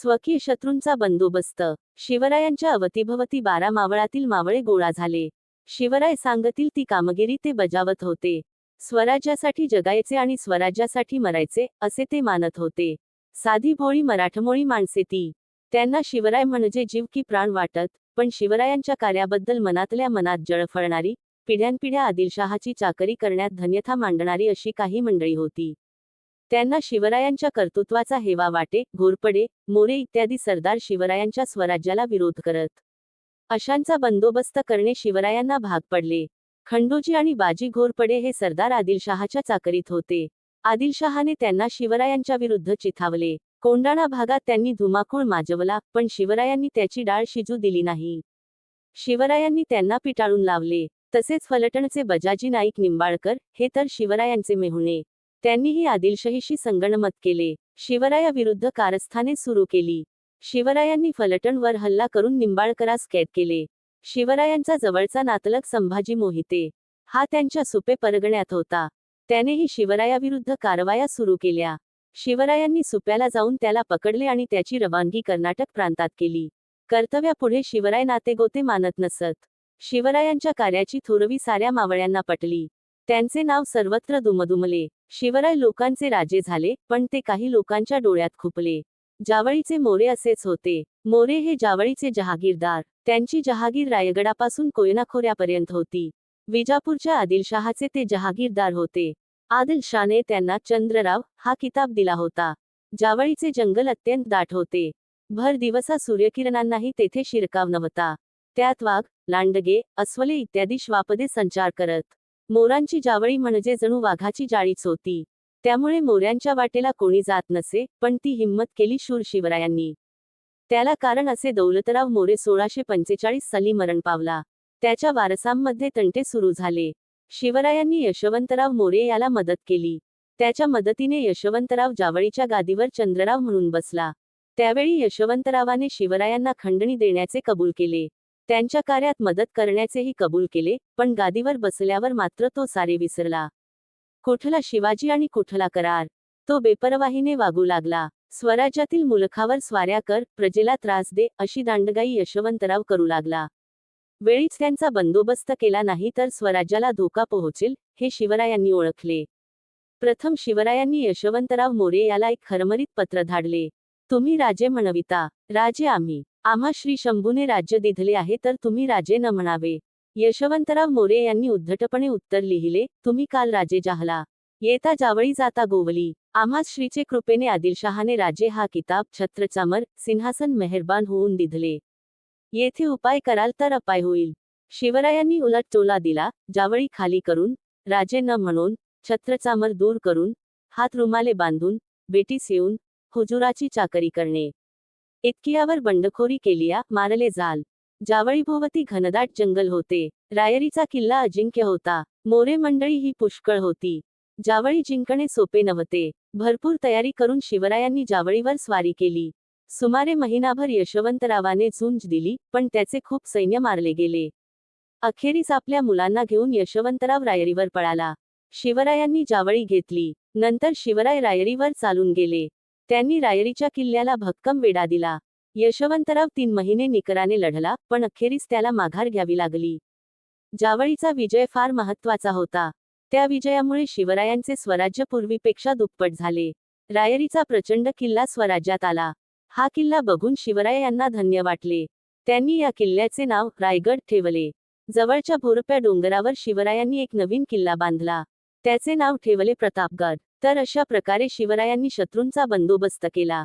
स्वकीय शत्रूंचा बंदोबस्त. शिवरायांच्या अवतीभवती बारा मावळातील मावळे गोळा झाले. शिवराय सांगतील ती कामगिरी ते बजावत होते. स्वराज्यासाठी जगायचे आणि स्वराज्यासाठी मरायचे असे ते मानत होते. साधी भोळी मराठमोळी माणसे ती. त्यांना शिवराय म्हणजे जीव की प्राण वाटत पण शिवरायांच्या कार्याबद्दल मनातल्या मनात जळफळणारी पिढ्यानपिढ्या आदिलशहाची चाकरी करण्यात धन्यथा मांडणारी अशी काही मंडळी होती. त्यांना शिवरायांच्या कर्तृत्वाचा हेवा वाटे घोरपडे मोरे इत्यादी सरदार शिवरायांच्या स्वराज्याला विरोध करत. अशांचा बंदोबस्त करणे शिवरायांना भाग पडले. खंडोजी आणि बाजी घोरपडे हे सरदार आदिलशहाच्या चाकरीत होते. आदिलशहाने त्यांना शिवरायांच्या विरुद्ध चिथावले. कोंडाणा भागात त्यांनी धुमाकूळ माजवला पण शिवरायांनी त्याची डाळ शिजू दिली नाही. शिवरायांनी त्यांना पिटाळून लावले. तसेच फलटणचे बजाजी नाईक निंबाळकर हे तर शिवरायांचे मेहुणे. त्यांनीही आदिलशहीशी संगणमत केले. शिवरायाविरुद्ध कारस्थाने सुरू केली. शिवरायांनी फलटणवर हल्ला करून निंबाळकरास कैद केले. शिवरायांचा जवळचा नातलग संभाजी मोहिते. हा त्यांच्या सुपे परगण्यात होता. त्यानेही शिवरायाविरुद्ध कारवाया सुरू केल्या. शिवरायांनी सुप्याला जाऊन त्याला पकडले आणि त्याची रवानगी कर्नाटक प्रांतात केली. कर्तव्यापुढे शिवराय नातेगोते मानत नसत. शिवरायांच्या कार्याची थोरवी साऱ्या मावळ्यांना पटली. त्यांचे नाव सर्वत्र दुमदुमले. शिवराय लोकांचे राजे झाले पण ते काही लोकांच्या डोळ्यात खुपले. जावळीचे मोरे असेच होते. मोरे हे जावळीचे जहागीरदार. त्यांची जहागीर रायगडापासून कोयनाखोऱ्यापर्यंत होती. विजापूरच्या आदिलशहाचे ते जहागीरदार होते. आदिलशाने त्यांना चंद्रराव हा किताब दिला होता. जावळीचे जंगल अत्यंत दाट होते. भर दिवसा सूर्यकिरणांनाही तेथे शिरकाव नव्हता. त्यात वाघ लांडगे अस्वले इत्यादी श्वापदे संचार करत. मोरांची जावळी म्हणजे जणू वाघाची जाळीच होती. त्यामुळे मोऱ्यांच्या वाटेला कोणी जात नसे पण ती हिंमत केली शूर शिवरायांनी. त्याला कारण असे दौलतराव मोरे सोळाशे पंचेचाळीस साली मरण पावला. त्याच्या वारसांमध्ये तंटे सुरू झाले. शिवरायांनी यशवंतराव मोरे याला मदत केली. त्याच्या मदतीने यशवंतराव जावळीच्या गादीवर चंद्रराव म्हणून बसला. त्यावेळी यशवंतरावाने शिवरायांना खंडणी देण्याचे कबूल केले. त्यांच्या कार्यात मदत करण्याचेही कबूल केले पण गादीवर बसल्यावर मात्र तो सारे विसरला. कुठला शिवाजी आणि कुठला करार तो बेपरवाहीने वागू लागला. स्वराज्यातील मुलखावर स्वाऱ्या कर प्रजेला त्रास दे अशी दांडगाई यशवंतराव करू लागला. वेळीच त्यांचा बंदोबस्त केला नाही तर स्वराज्याला धोका पोहोचेल हे शिवरायांनी ओळखले. प्रथम शिवरायांनी यशवंतराव मोरे याला एक खरमरीत पत्र धाडले. तुम्ही राजे म्हणविता. राजे आम्ही. आम्हा श्री शंभूने राज्य दिधले आहे तर तुम्ही राजे न म्हणावे. यशवंतराव मोरे यांनी उद्धटपणे उत्तर लिहिले तुम्ही काल राजे जाहला. येता जावळी जाता गोवली. आम्हा श्रीचे कृपेने आदिलशहाने राजे हा किताब छत्रचामर सिंहासन मेहरबान होऊन दिधले. येथे उपाय कराल तर अपाय होईल शिवरायांनी उलट टोला दिला जावळी खाली करून राजे न म्हणून छत्रचामर दूर करून हात रुमाले बांधून बेटीस येऊन हुजुराची चाकरी करणे. इतकियावर बंडखोरी केलिया मारले जाल. जावळीभोवती घनदाट जंगल होते. रायरीचा किल्ला अजिंक्य होता. मोरे मंडळी ही पुष्कळ होती. जावळी जिंकणे सोपे नव्हते. भरपूर तयारी करून शिवरायांनी जावळीवर स्वारी केली. सुमारे महिनाभर यशवंतरावाने झुंज दिली पण त्याचे खूप सैन्य मारले गेले. अखेरीस आपल्या मुलांना घेऊन यशवंतराव रायरीवर पळाला. शिवरायांनी जावळी घेतली. नंतर शिवराय रायरीवर चालून गेले. त्यांनी रायरीच्या किल्ल्याला भक्कम वेढा दिला. यशवंतराव तीन महिने निकराने लढला पण अखेरीस त्याला माघार घ्यावी लागली. जावळीचा विजय फार महत्त्वाचा होता. त्या विजयामुळे शिवरायांचे स्वराज्य पूर्वीपेक्षा दुप्पट झाले. रायरीचा प्रचंड किल्ला स्वराज्यात आला. हा किल्ला बघून शिवराय यांना धन्य वाटले. त्यांनी या किल्ल्याचे नाव रायगड ठेवले. जवळच्या भोरप्या डोंगरावर शिवरायांनी एक नवीन किल्ला बांधला. त्याचे नाव ठेवले प्रतापगड. तर अशा प्रकारे शिवरायांनी शत्रूंचा बंदोबस्त केला.